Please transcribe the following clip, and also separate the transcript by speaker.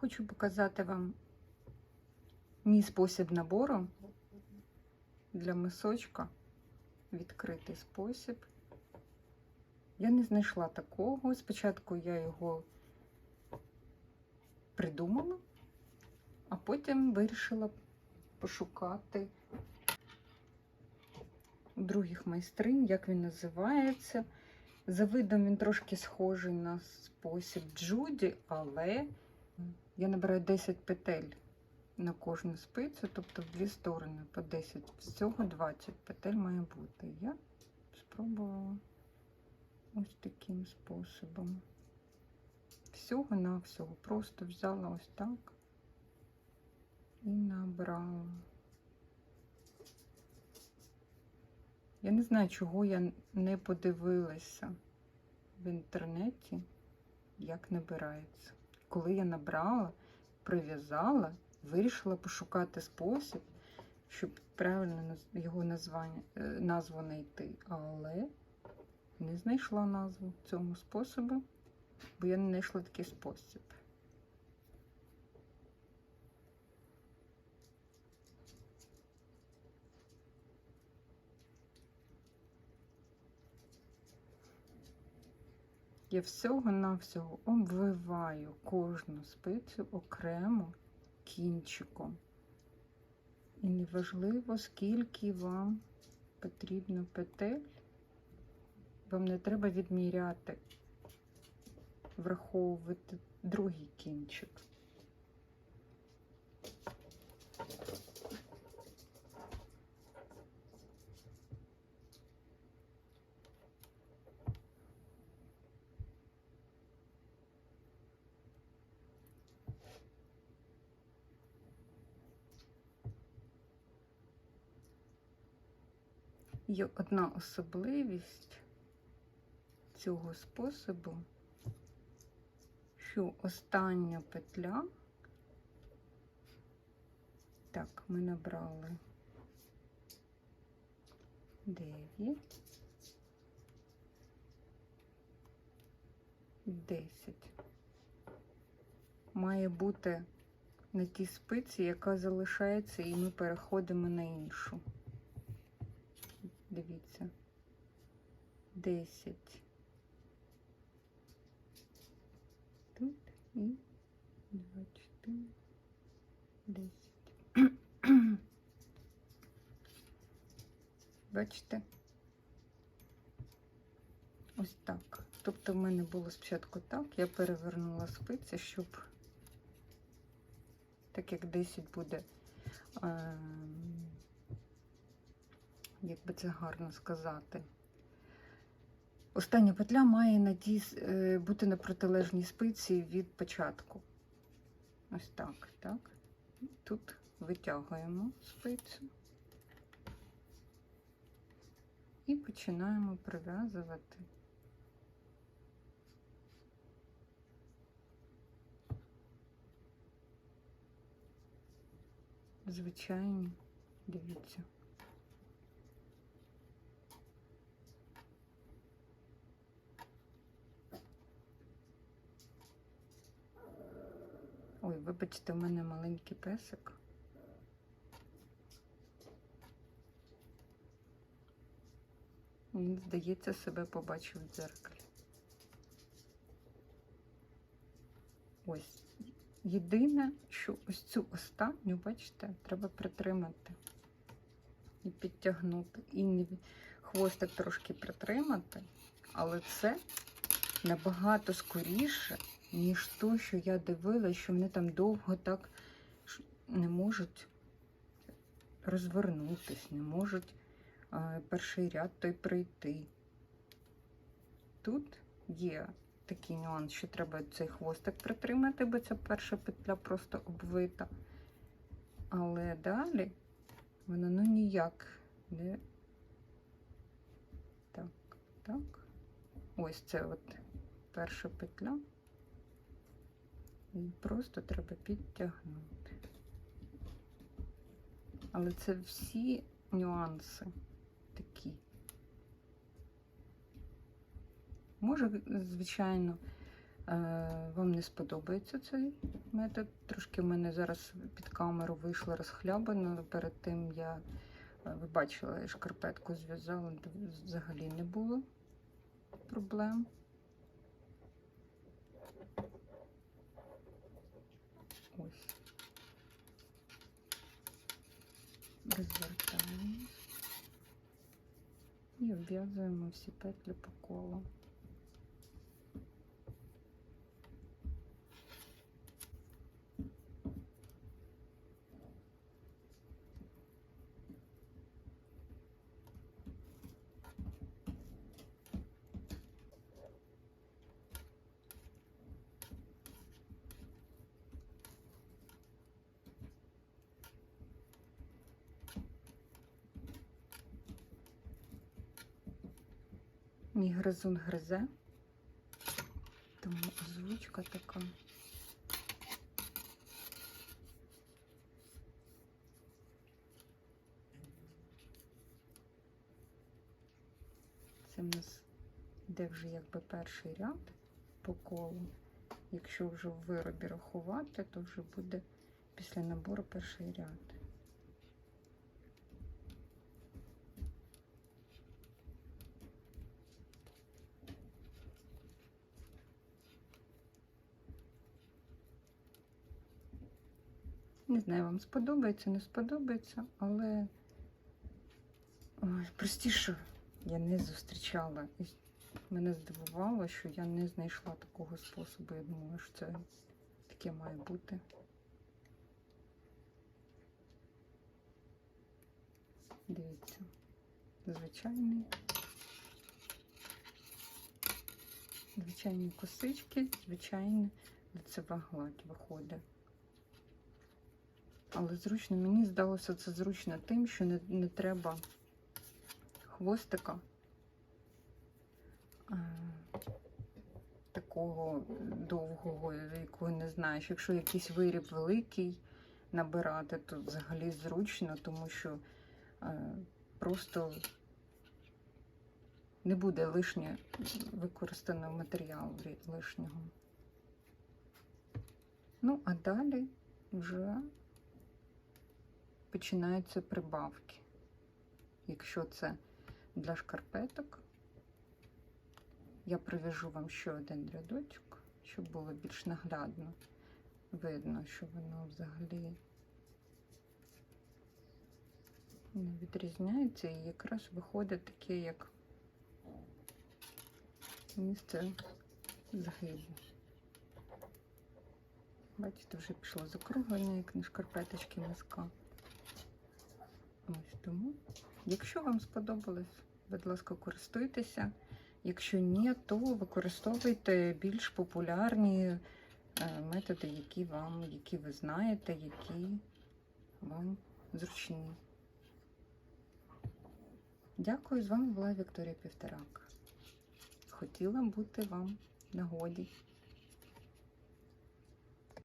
Speaker 1: Хочу показати вам мій спосіб набору для мисочка. Відкритий спосіб. Я не знайшла такого. Спочатку я його придумала, а потім вирішила пошукати у других майстринь, як він називається. За видом він трошки схожий на спосіб Джуді, але я набираю 10 петель на кожну спицю, тобто в дві сторони по 10. Всього 20 петель має бути. Я спробувала ось таким способом. Всього на всього. Просто взяла ось так і набрала. Я не знаю, чого я не подивилася в інтернеті, як набирається. Коли я набрала, прив'язала, вирішила пошукати спосіб, щоб правильно його названня, е, назву знайти, але не знайшла назву цьому способу, бо я не знайшла такий спосіб. Я всього-навсього обвиваю кожну спицю окремо кінчиком. І неважливо, скільки вам потрібно петель, вам не треба відміряти, враховувати другий кінчик. Є одна особливість цього способу, що остання петля, так, ми набрали 9, 10. Має бути на тій спиці, яка залишається, і ми переходимо на іншу. Дивіться. 10. Тут і 24, 10. Бачите? Ось так. Тобто в мене було спочатку так, я перевернула спиці, щоб так як 10 буде. Як би це гарно сказати. Остання петля має е, бути на протилежній спиці від початку. Ось так, так. Тут витягуємо спицю і починаємо прив'язувати. Звичайні, дивіться. Ой, вибачте, в мене маленький песик. Він, здається, себе побачив в дзеркалі. Ось. Єдине, що ось цю останню, бачите, треба притримати і підтягнути. І хвостик трошки притримати, але це набагато скоріше, ніж то, що я дивилася, що вони там довго так не можуть розвернутись, не можуть е, перший ряд той пройти. Тут є такий нюанс, що треба цей хвостик притримати, бо ця перша петля просто обвита. Але далі вона ну ніяк не так, так. Ось це от перша петля. Просто треба підтягнути. Але це всі нюанси такі. Може, звичайно, е, вам не сподобається цей метод. Трошки в мене зараз під камеру вийшло розхлябано. Перед тим я, е, ви бачили, я шкарпетку зв'язала, взагалі не було проблем. Ось. Розвертаємо. І обв'язуємо всі петлі по колу. Мій гризун гризе, тому озвучка така. Це в нас йде вже якби перший ряд по колу. Якщо вже в виробі рахувати, то вже буде після набору перший ряд. Не знаю, вам сподобається, не сподобається, але Ой, простіше я не зустрічала. І мене здивувало, що я не знайшла такого способу. Я думала, що це таке має бути. Дивіться, звичайний. Звичайні косички, звичайна лицева гладь виходить. Але зручно, мені здалося це зручно тим, що не, не треба хвостика а, такого довгого, якого не знаєш. Якщо якийсь виріб великий набирати, то взагалі зручно, тому що а, просто не буде лишнє використаного матеріалу лишнього. Ну, а далі вже починаються прибавки. Якщо це для шкарпеток, я прив'яжу вам ще один рядочок, щоб було більш наглядно видно, що воно взагалі не відрізняється і якраз виходить таке, як місце згибу. Бачите, вже пішло закруглення, як на шкарпеточки миска. Ось тому, якщо вам сподобалось, будь ласка, користуйтеся. Якщо ні, то використовуйте більш популярні е, методи, які вам, які ви знаєте, які вам зручні. Дякую, з вами була Вікторія Півторак. Хотіла бути вам нагоді.